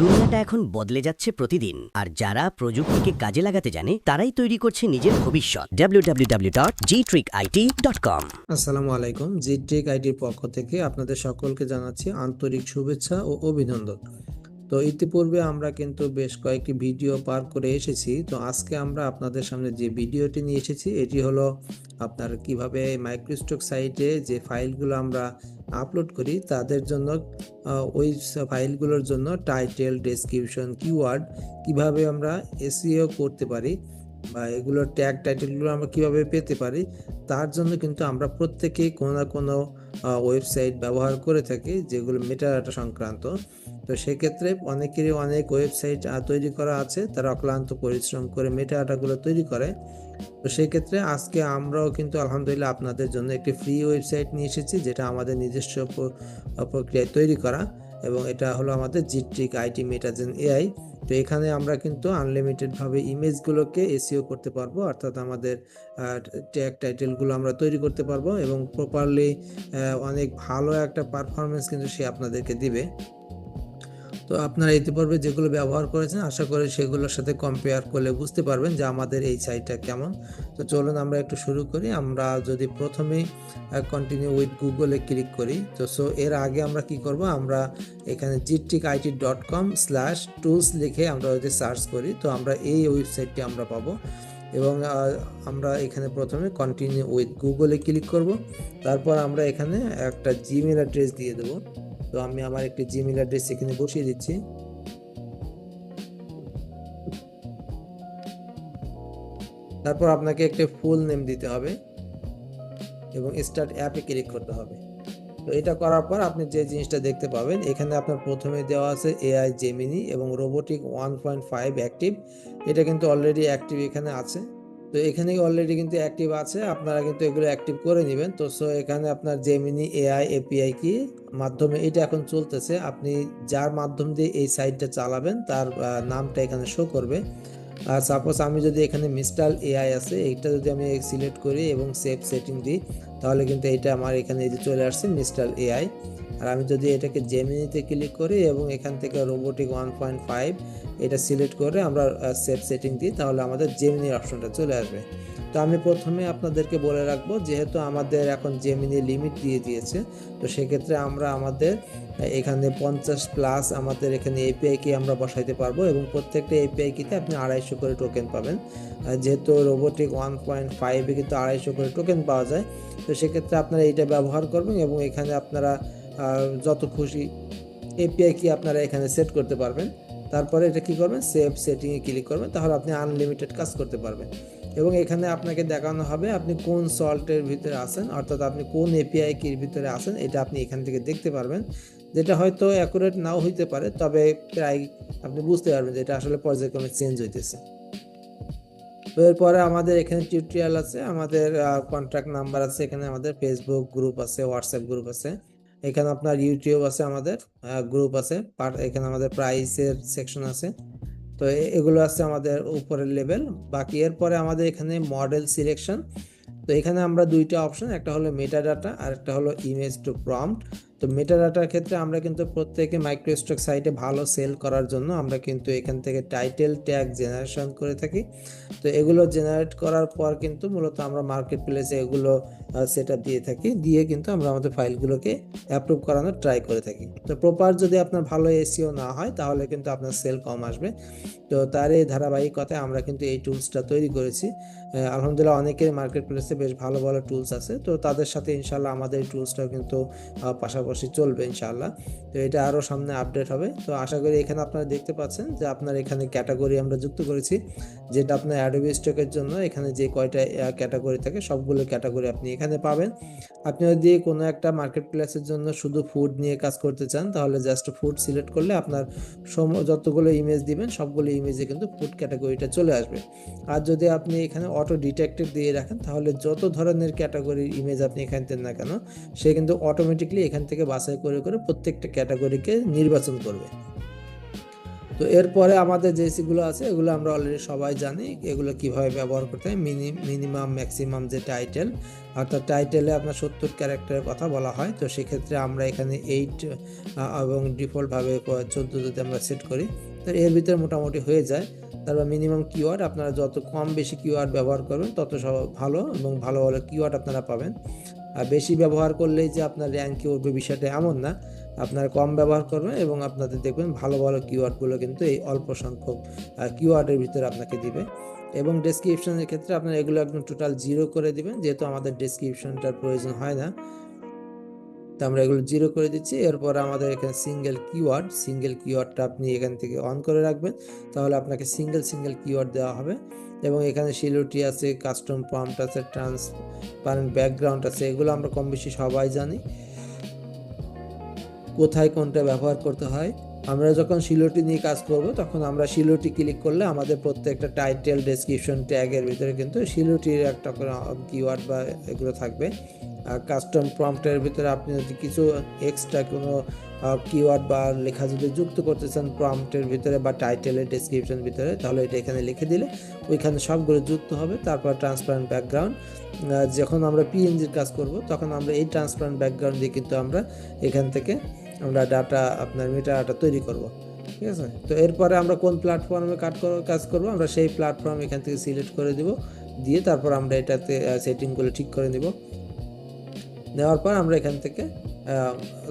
দুনিয়াটা এখন বদলে যাচ্ছে প্রতিদিন। আর যারা প্রযুক্তিকে কাজে লাগাতে জানে, তারাই তৈরি করছে নিজের ভবিষ্যৎ। www.gtricit.com আসসালামু আলাইকুম। জিট্রিক আইডির পক্ষ থেকে আপনাদের সকলকে জানাচ্ছি আন্তরিক শুভেচ্ছা ও অভিনন্দন। তো ইতিপূর্বে আমরা কিন্তু বেশ কয়েকটি ভিডিও পার করে এসেছি। তো আজকে আমরা আপনাদের সামনে যে ভিডিওটি নিয়ে এসেছি, এটি হলো আপনার কীভাবে মাইক্রোস্টক সাইটে যে ফাইলগুলো আমরা আপলোড করি, তাদের জন্য ওই ফাইলগুলোর জন্য টাইটেল ডেসক্রিপশন কিওয়ার্ড কীভাবে আমরা এসিও করতে পারি বা এগুলোর ট্যাগ টাইটেলগুলো আমরা কীভাবে পেতে পারি, তার জন্য কিন্তু আমরা প্রত্যেকেই কোনো না কোনো ওয়েবসাইট ব্যবহার করে থাকি যেগুলো মেটাডাটা সংক্রান্ত। তো সেক্ষেত্রে অনেকেরই অনেক ওয়েবসাইট তৈরি করা আছে। তারা অক্লান্ত পরিশ্রম করে মেটাডাটাগুলো তৈরি করে। তো সেক্ষেত্রে আজকে আমরাও কিন্তু আলহামদুলিল্লাহ আপনাদের জন্য একটি ফ্রি ওয়েবসাইট নিয়ে এসেছি, যেটা আমাদের নিজস্ব প্রক্রিয়ায় তৈরি করা। এবং এটা হলো আমাদের জিট্রিক আইটি মেটাজেন এআই তো এখানে আমরা কিন্তু আনলিমিটেডভাবে ইমেজগুলোকে এসিও করতে পারব, অর্থাৎ আমাদের ট্যাগ টাইটেলগুলো আমরা তৈরি করতে পারব এবং প্রপারলি অনেক ভালো একটা পারফরমেন্স কিন্তু সে আপনাদেরকে দিবে। তো আপনারা ইতিপূর্বে যেগুলো ব্যবহার করেছেন, আশা করি সেগুলোর সাথে কম্পেয়ার করলে বুঝতে পারবেন যে আমাদের এই সাইটটা কেমন। তো চলুন আমরা একটু শুরু করি। আমরা যদি প্রথমেই কন্টিনিউ উইথ গুগলে ক্লিক করি, তো সো এর আগে আমরা কি করব? আমরা এখানে জিটিক IT dot com slash tools লিখে আমরা যদি সার্চ করি। তো আমরা এই ওয়েবসাইটটি আমরা পাবো এবং আমরা এখানে প্রথমে কন্টিনিউ উইথ গুগলে ক্লিক করব। তারপর আমরা এখানে একটা জিমেল অ্যাড্রেস দিয়ে দেবো। তো আমি আমার একটি জিমেল অ্যাড্রেস এখানে বসিয়ে দিচ্ছি। তারপর আপনাকে একটা ফুল নেম দিতে হবে এবং স্টার্ট অ্যাপে ক্লিক করতে হবে। তো এটা করার পর আপনি যে জিনিসটা দেখতে পাবেন, এখানে আপনার প্রথমে দেওয়া আছে এআই জেমিনি এবং robotic one point five active এটা কিন্তু অলরেডি অ্যাক্টিভ এখানে আছে। তো এখানে অলরেডি কিন্তু অ্যাক্টিভ আছে, আপনারা কিন্তু এগুলো অ্যাক্টিভ করে নেবেন। তো সো এখানে আপনার জেমিনি এআই এপিআই কি মাধ্যমে এটা এখন চলতেছে। আপনি যার মাধ্যম দিয়ে এই সাইটটা চালাবেন, তার নামটা এখানে শো করবে। আর সাপোজ আমি যদি এখানে মিস্টাল এআই আছে, এইটা যদি আমি সিলেক্ট করি এবং সেভ সেটিং দিই, তাহলে কিন্তু এটা আমার এখানে এই যে চলে আসছে মিস্টাল এআই আর আমি যদি এটাকে জেমিনিতে ক্লিক করি এবং এখান থেকে রোবোটিক ওয়ান পয়েন্ট ফাইভ এটা সিলেক্ট করে আমরা সেভ সেটিং দিই, তাহলে আমাদের জেমিনি অপশনটা চলে আসবে। তো আমি প্রথমে আপনাদেরকে বলে রাখব, যেহেতু আমাদের এখন জেমিনি লিমিট দিয়ে দিয়েছে, তো সেক্ষেত্রে আমরা আমাদের এখানে পঞ্চাশ প্লাস আমাদের এখানে এপিআই কি আমরা বসাইতে পারব এবং প্রত্যেকটা এপিআই কিতে আপনি আড়াইশো করে টোকেন পাবেন। যেহেতু রোবোটিক ওয়ান পয়েন্ট ফাইভে কিন্তু আড়াইশো করে টোকেন পাওয়া যায়, তো সেক্ষেত্রে আপনারা এইটা ব্যবহার করবেন এবং এখানে আপনারা যত খুশি এপিআই কি আপনারা এখানে সেট করতে পারবেন। তারপরে এটা কি করবেন? সেভ সেটিংয়ে ক্লিক করবেন, তাহলে আপনি আনলিমিটেড কাজ করতে পারবেন। এবং এখানে আপনাকে দেখানো হবে আপনি কোন সল্টের ভিতরে আছেন, অর্থাৎ আপনি কোন এপিআই কির ভিতরে আছেন, এটা আপনি এখান থেকে দেখতে পারবেন। যেটা হয়তো অ্যাকুরেট নাও হইতে পারে, তবে প্রায় আপনি বুঝতে পারবেন যে এটা আসলে পর্যায়ক্রমে চেঞ্জ হইতেছে। এরপরে আমাদের এখানে টিউটোরিয়াল আছে, আমাদের কন্ট্যাক্ট নাম্বার আছে, এখানে আমাদের ফেসবুক গ্রুপ আছে হোয়াটসঅ্যাপ গ্রুপ আছে। এখানে আপনার ইউটিউব আছে আমাদের গ্রুপ আছে এখানে আমাদের প্রাইসের সেকশন আছে। তো এগুলো আছে আমাদের উপরের লেভেল বাকি এরপরে আমাদের এখানে মডেল সিলেকশন তো এখানে আমরা দুইটা অপশন একটা হলো মেটা ডাটা আর একটা হলো ইমেজ টু প্রম্পট তো মেটা ডাটার ক্ষেত্রে আমরা কিন্তু প্রত্যেকে মাইক্রোস্টক সাইটে ভালো সেল করার জন্য আমরা কিন্তু এখান থেকে টাইটেল ট্যাগ জেনারেশন করে থাকি। তো এগুলো জেনারেট করার পর কিন্তু মূলত আমরা মার্কেট প্লেসে এগুলো সেট দিয়ে থাকি। দিয়ে কিন্তু আমরা আমাদের ফাইলগুলোকে অ্যাপ্রুভ করানোর ট্রাই করে থাকি। তো প্রপার যদি আপনার ভালো এসিও না হয় তাহলে কিন্তু আপনার সেল কম আসবে। তো তার এই ধারাবাহিকতায় আমরা কিন্তু এই টুলসটা তৈরি করেছি। আলহামদুলিল্লাহ অনেকের মার্কেট প্লেসে বেশ ভালো ভালো টুলস আছে। তো তাদের সাথে ইনশাল্লাহ আমাদের টুলসটাও কিন্তু আহ, পাশাপাশি চলবে ইনশাল্লাহ তো এটা আরও সামনে আপডেট হবে। তো আশা করি এখানে আপনারা দেখতে পাচ্ছেন যে আপনার এখানে ক্যাটাগরি আমরা যুক্ত করেছি, যেটা আপনার অ্যাডোবি স্টকের জন্য এখানে যে কয়টা ক্যাটাগরি থাকে সবগুলো ক্যাটাগরি আপনি এখানে পাবেন। আপনি যদি কোনো একটা মার্কেট প্লেসের জন্য শুধু ফুড নিয়ে কাজ করতে চান, তাহলে জাস্ট ফুড সিলেক্ট করলে আপনার সম- যতগুলো ইমেজ দিবেন, সবগুলো ইমেজে কিন্তু ফুড ক্যাটাগরিটা চলে আসবে। আর যদি আপনি এখানে অটো ডিটেক্টেড দিয়ে রাখেন, তাহলে যত ধরনের ক্যাটাগরির ইমেজ আপনি এখানে দেন না কেন, সে কিন্তু অটোমেটিকলি এখান থেকে বাছাই করে করে প্রত্যেকটা ক্যাটাগরিকে নির্বাচন করবে। তো এরপরে আমাদের যেগুলো আছে, এগুলো আমরা অলরেডি সবাই জানি এগুলো কীভাবে ব্যবহার করতে হয়। মিনি মিনিমাম ম্যাক্সিমাম যে টাইটেল অর্থাৎ টাইটেলে আপনার সত্তর ক্যারেক্টারের কথা বলা হয়। তো সেক্ষেত্রে আমরা এখানে এইট এবং ডিফল্টভাবে চোদ্দ যদি আমরা সেট করি, তো এর ভিতরে মোটামুটি হয়ে যায়। তারপর মিনিমাম কিওয়ার্ড আপনারা যত কম বেশি কিওয়ার্ড ব্যবহার করবেন, তত সব ভালো এবং ভালো ভালো কিওয়ার্ড আপনারা পাবেন। আর বেশি ব্যবহার করলেই যে আপনার র্যাঙ্কে উঠবে বিষয়টা এমন না। আপনার কম ব্যবহার করবেন এবং আপনাদের দেখবেন ভালো ভালো কিওয়ার্ডগুলো কিন্তু এই অল্প সংখ্যক কিওয়ার্ডের ভিতরে আপনাকে দিবে। এবং ডেসক্রিপশনের ক্ষেত্রে আপনারা এগুলো একদম টোটাল জিরো করে দিবেন, যেহেতু আমাদের ডেসক্রিপশনটার প্রয়োজন হয় না। তো আমরা এগুলো জিরো করে দিচ্ছি। এরপর আমাদের এখানে সিঙ্গেল কিওয়ার্ড সিঙ্গেল কিওয়ার্ডটা আপনি এখান থেকে অন করে রাখবেন। তাহলে আপনাকে সিঙ্গেল সিঙ্গেল কিওয়ার্ড দেওয়া হবে। এবং এখানে শিলুটি আছে কাস্টম পাম্পট আছে ট্রান্সপারেন্ট ব্যাকগ্রাউন্ড আছে, এগুলো আমরা কম বেশি সবাই জানি। কোথায় কোনটা ব্যবহার করতে হয়? আমরা যখন শিলোটি নিয়ে কাজ করব, তখন আমরা শিলোটি ক্লিক করলে আমাদের প্রত্যেকটা টাইটেল ডেসক্রিপশন ট্যাগের ভিতরে কিন্তু শিলোটির একটা করে কিওয়ার্ড বা এগুলো থাকবে। আর কাস্টম প্রম্পটের ভিতরে আপনি যদি কিছু এক্সট্রা কোনো কিওয়ার্ড বা লেখা যদি যুক্ত করতে চান প্রম্পটের ভিতরে বা টাইটেলের ডেসক্রিপশন ভিতরে, তাহলে এটা এখানে লিখে দিলে ওইখানে সবগুলো যুক্ত হবে। তারপর ট্রান্সপারেন্ট ব্যাকগ্রাউন্ড যখন আমরা পিএনজির কাজ করব, তখন আমরা এই ট্রান্সপারেন্ট ব্যাকগ্রাউন্ড দিয়ে কিন্তু আমরা এখান থেকে আমরা ডাটা আপনার মিটার ডাটা তৈরি করব, ঠিক আছে? তো এরপরে আমরা কোন প্ল্যাটফর্মে কাট কাজ করব, আমরা সেই প্ল্যাটফর্ম এখান থেকে সিলেক্ট করে দিব, দিয়ে তারপর আমরা এটাতে সেটিংগুলো ঠিক করে নিব। নেওয়ার পর আমরা এখান থেকে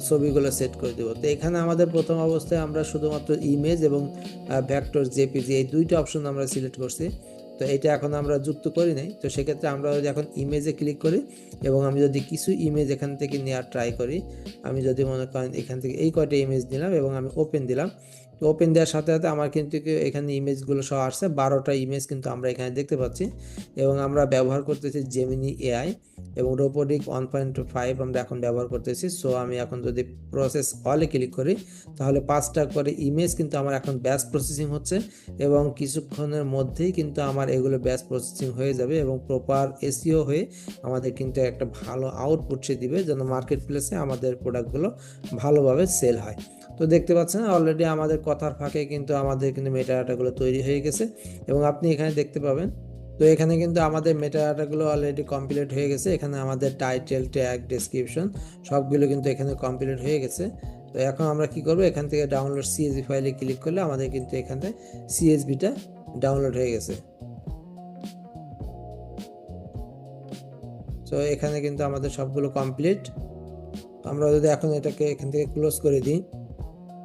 ছবিগুলো সেট করে দেবো। তো এখানে আমাদের প্রথম অবস্থায় আমরা শুধুমাত্র ইমেজ এবং ভ্যাক্টর জেপিজি এই দুইটা অপশন আমরা সিলেক্ট করছি। তো এটা এখন আমরা যুক্ত করি নাই। তো সেক্ষেত্রে আমরা যদি এখন ইমেজে ক্লিক করি এবং আমি যদি কিছু ইমেজ এখান থেকে নেওয়ার ট্রাই করি, আমি যদি মনে করেন এখান থেকে এই কয়টা ইমেজ দিলাম এবং আমি ওপেন দিলাম ওপেন দেওয়ার সাথে সাথে আমার কিন্তু এখানে ইমেজগুলো সহ আসছে। বারোটা ইমেজ কিন্তু আমরা এখানে দেখতে পাচ্ছি। এবং আমরা ব্যবহার করতেছি জেমিনি এআই এবং রোবোটিক ওয়ান পয়েন্ট ফাইভ আমরা এখন ব্যবহার করতেছি। সো আমি এখন যদি প্রসেস অলে ক্লিক করি, তাহলে পাঁচটা করে ইমেজ কিন্তু আমার এখন ব্যাস প্রসেসিং হচ্ছে এবং কিছুক্ষণের মধ্যেই কিন্তু আমার এগুলো ব্যাস প্রসেসিং হয়ে যাবে এবং প্রপার এসিও হয়ে আমাদের কিন্তু একটা ভালো আউটপুট সে দিবে যেন মার্কেট প্লেসে আমাদের প্রোডাক্টগুলো ভালোভাবে সেল হয়। তো দেখতে পাচ্ছেন অলরেডি আমাদের কথার ফাঁকে কিন্তু আমাদের কিন্তু মেটাডাটাগুলো তৈরি হয়ে গেছে এবং আপনি এখানে দেখতে পাবেন। তো এখানে কিন্তু আমাদের মেটাডাটাগুলো অলরেডি কমপ্লিট হয়ে গেছে। এখানে আমাদের টাইটেল ট্যাগ ডেসক্রিপশন সবগুলো কিন্তু এখানে কমপ্লিট হয়ে গেছে। তো এখন আমরা কি করব? এখান থেকে ডাউনলোড সিএসবি ফাইলে ক্লিক করলে আমাদের কিন্তু এখানে সিএসবিটা ডাউনলোড হয়ে গেছে। তো এখানে কিন্তু আমাদের সবগুলো কমপ্লিট আমরা যদি এখন এটাকে এখান থেকে ক্লোজ করে দিই।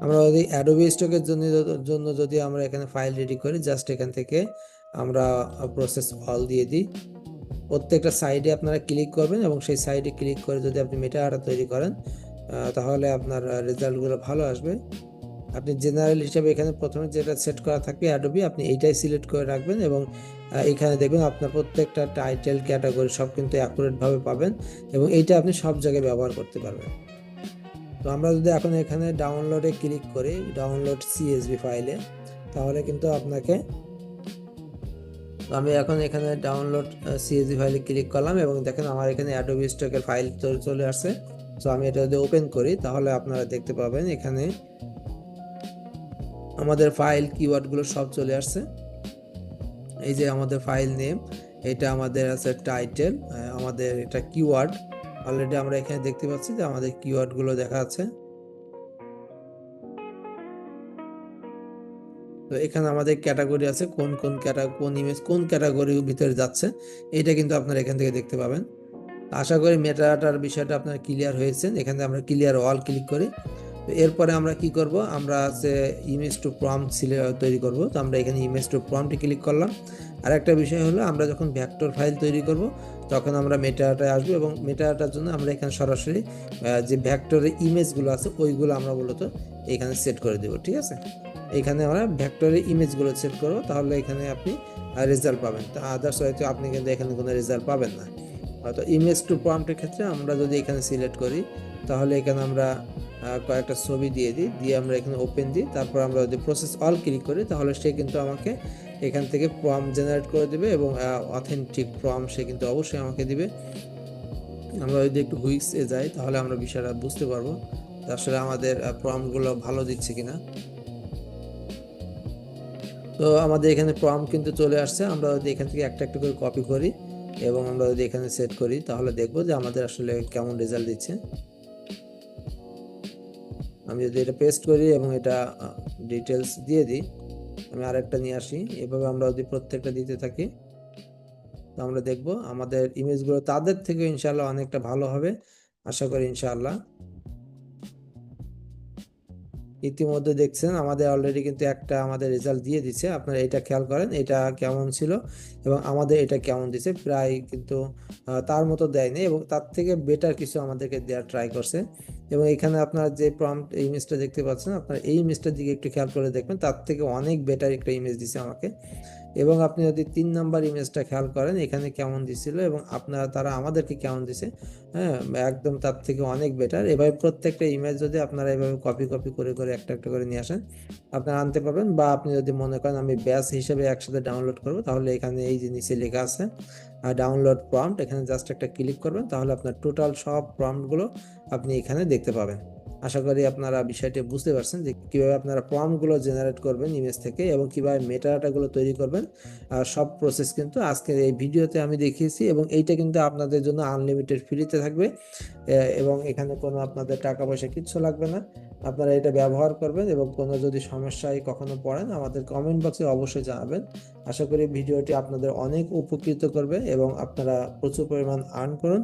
আমরা যদি অ্যাডোবি স্টকের জন্য জন্য যদি আমরা এখানে ফাইল রেডি করি জাস্ট এখান থেকে আমরা প্রসেস অল দিয়ে দিই। প্রত্যেকটা সাইডে আপনারা ক্লিক করবেন এবং সেই সাইডে ক্লিক করে যদি আপনি মেটাডাটা তৈরি করেন তাহলে আপনার রেজাল্টগুলো ভালো আসবে। আপনি জেনারেল হিসাবে এখানে প্রথমে যেটা সেট করা থাকবে অ্যাডোবি আপনি এইটাই সিলেক্ট করে রাখবেন এবং এখানে দেখবেন আপনার প্রত্যেকটা টাইটেল ক্যাটাগরি সব কিন্তু অ্যাকুরেটভাবে পাবেন এবং এইটা আপনি সব জায়গায় ব্যবহার করতে পারবেন। তো আমরা যদি এখন এখানে ডাউনলোডে ক্লিক করি ডাউনলোড সিএসবি ফাইলে তাহলে কিন্তু আপনাকে আমি এখন এখানে ডাউনলোড সিএসবি ফাইলে ক্লিক করলাম এবং দেখেন আমার এখানে অ্যাডোবি স্টকের ফাইল চলে আসছে। তো আমি এটা যদি ওপেন করি, তাহলে আপনারা দেখতে পাবেন এখানে আমাদের ফাইল কিওয়ার্ডগুলো সব চলে আসছে। এই যে আমাদের ফাইল নেম এটা আমাদের আছে টাইটেল আমাদের এটা কিওয়ার্ড অলরেডি আমরা এখানে দেখতে পাচ্ছি যে আমাদের কিওয়ার্ডগুলো দেখা আছে তো এখানে আমাদের ক্যাটাগরি আছে, কোন কোন ক্যাটা কোন ইমেজ কোন ক্যাটাগরির ভিতরে যাচ্ছে, এটা কিন্তু আপনারা এখান থেকে দেখতে পাবেন। আশা করি মেটাটার বিষয়টা আপনার ক্লিয়ার হয়েছে, এখানে আমরা ক্লিয়ার অল ক্লিক করি। তো এরপরে আমরা কি করব? আমরা আছে ইমেজ টু প্রম্পট তৈরি করব। তো আমরা এখানে ইমেজ টু প্রম্পটে ক্লিক করলাম। আর একটা বিষয় হলো, আমরা যখন ভ্যাক্টর ফাইল তৈরি করব তখন আমরা মেটাটায় আসব এবং মেটাটার জন্য আমরা এখানে সরাসরি যে ভ্যাক্টরের ইমেজগুলো আছে, ওইগুলো আমরা মূলত এখানে সেট করে দেব, ঠিক আছে? এখানে আমরা ভ্যাক্টরের ইমেজগুলো সেট করব, তাহলে এখানে আপনি রেজাল্ট পাবেন। তো আদার্স হয়তো আপনি কিন্তু এখানে কোনো রেজাল্ট পাবেন না। হয়তো ইমেজ টু প্রম্পটের ক্ষেত্রে আমরা যদি এখানে সিলেক্ট করি, তাহলে এখানে আমরা কয়েকটা ছবি দিয়ে দিই, দিয়ে আমরা এখানে ওপেন দিই, তারপর আমরা যদি প্রসেস অল ক্লিক করি, তাহলে সে কিন্তু আমাকে এখান থেকে ফর্ম জেনারেট করে দেবে এবং অথেন্টিক ফর্ম সে কিন্তু অবশ্যই আমাকে দিবে। আমরা যদি একটু হুইক্সে যাই, তাহলে আমরা বিষয়টা বুঝতে পারব আসলে আমাদের ফর্মগুলো ভালো দিচ্ছে কিনা। তো আমাদের এখানে প্রম কিন্তু চলে আসছে। আমরা যদি এখান থেকে একটা একটা করে কপি করি এবং আমরা যদি এখানে সেট করি, তাহলে দেখব যে আমাদের আসলে কেমন রেজাল্ট দিচ্ছে। আমি যদি এটা পেস্ট করি এবং এটা ডিটেলস দিয়ে দিই আমি আরেকটা নিয়ে আসি। এভাবে আমরা যদি প্রত্যেকটা দিতে থাকি, তো আমরা দেখব আমাদের ইমেজগুলো তাদের থেকে ইনশাআল্লাহ অনেকটা ভালো হবে। আশা করি ইনশাআল্লাহ। ইতিমধ্যে দেখছেন, আমাদের অলরেডি কিন্তু একটা আমাদের রেজাল্ট দিয়ে দিছে। আপনারা এটা খেয়াল করেন, এটা কেমন ছিল এবং আমাদের এটা কেমন দিছে, প্রায় কিন্তু তার মতো দেয়নি এবং তার থেকে বেটার কিছু আমাদেরকে দেওয়ার ট্রাই করছে। এবং এখানে আপনার যে প্রম্পট ইমেজটা দেখতে পাচ্ছেন, আপনারা এই ইমেজটার দিকে একটু খেয়াল করে দেখবেন, তার থেকে অনেক বেটার একটা ইমেজ দিছে আমাকে। এবং আপনি যদি তিন নাম্বার ইমেজটা খেয়াল করেন, এখানে কেমন দিছিল এবং আপনারা, তারা আমাদেরকে কেমন দিছে হ্যাঁ একদম তার থেকে অনেক বেটার এভাবে প্রত্যেকটা ইমেজ যদি আপনারা এভাবে কপি কপি করে করে একটা একটা করে নিয়ে আসেন, আপনারা আনতে পারবেন। বা আপনি যদি মনে করেন আমি ব্যাস হিসেবে একসাথে ডাউনলোড করব, তাহলে এখানে এই যে নিচে লেখা আছে আর ডাউনলোড প্রম্পট এখানে জাস্ট একটা ক্লিক করবেন, তাহলে আপনার টোটাল সব প্রম্পটগুলো আপনি এখানে দেখতে পাবেন। আশা করি আপনারা বিষয়টি বুঝতে পারছেন যে কীভাবে আপনারা প্রম্পটগুলো জেনারেট করবেন ইমেজ থেকে এবং কীভাবে মেটাডাটাগুলো তৈরি করবেন। সব প্রসেস কিন্তু আজকের এই ভিডিওতে আমি দেখিয়েছি এবং এইটা কিন্তু আপনাদের জন্য আনলিমিটেড ফ্রিতে থাকবে। এবং এখানে কোনো আপনাদের টাকা পয়সা কিচ্ছু লাগবে না। আপনারা এটা ব্যবহার করবেন এবং কোনো যদি সমস্যায় কখনো পড়েন, আমাদের কমেন্ট বক্সে অবশ্যই জানাবেন। আশা করি ভিডিওটি আপনাদের অনেক উপকৃত করবে এবং আপনারা প্রচুর পরিমাণ আর্ন করুন।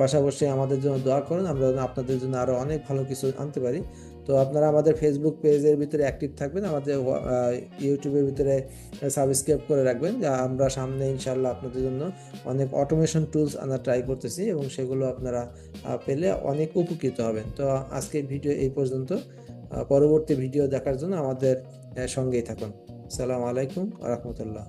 পাশাপাশি আমাদের জন্য দোয়া করুন, আমরা আপনাদের জন্য আরও অনেক ভালো কিছু আনতে পারি। তো আপনারা আমাদের ফেসবুক পেজের ভিতরে অ্যাক্টিভ থাকবেন, আমাদের ইউটিউবের ভিতরে সাবস্ক্রাইব করে রাখবেন, যা আমরা সামনে ইনশাল্লাহ আপনাদের জন্য অনেক অটোমেশন টুলস আনা ট্রাই করতেছি এবং সেগুলো আপনারা পেলে অনেক উপকৃত হবেন। তো আজকের ভিডিও এই পর্যন্ত। পরবর্তী ভিডিও দেখার জন্য আমাদের সঙ্গেই থাকুন। সালাম আলাইকুম রহমতুল্লাহ।